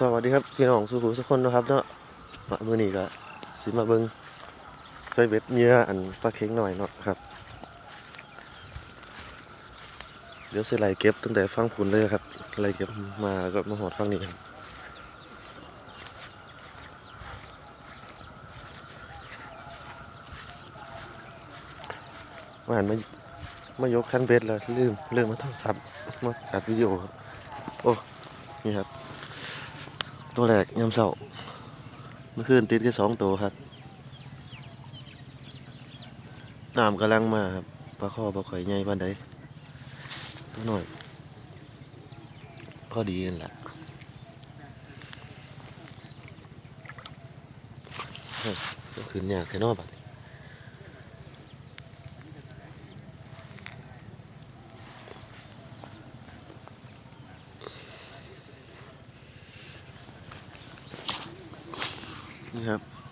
สวัสดีครับพี่น้องสุขุทุกคนนะครับเนาะมามื้อนี้ก็สิมาเบิงใส่เบ็ดเหยื่ออันปลาเค็งหน่อยเนาะครับ เดี๋ยวสิไล่เก็บตั้งแต่ฟังผุนเลยครับไล่เก็บมาก็มาหอดฟังนี้ครับว่าหันมามายกคันเบ็ดแล้วลืมลืมมาโทรศัพท์มาอัดวิดีโอครับโอ้นี่ครับ ตัวแรกยำเสาเมื่อคืนติดแค่สองตัวครับน้ำกำลังมาครับปลาข้อปลาข่อยใหญ่ปานใดตัวหน่อย พอดีนั่นแหละก็ขึ้นยากแค่นอบัดนี้ นี่ครับ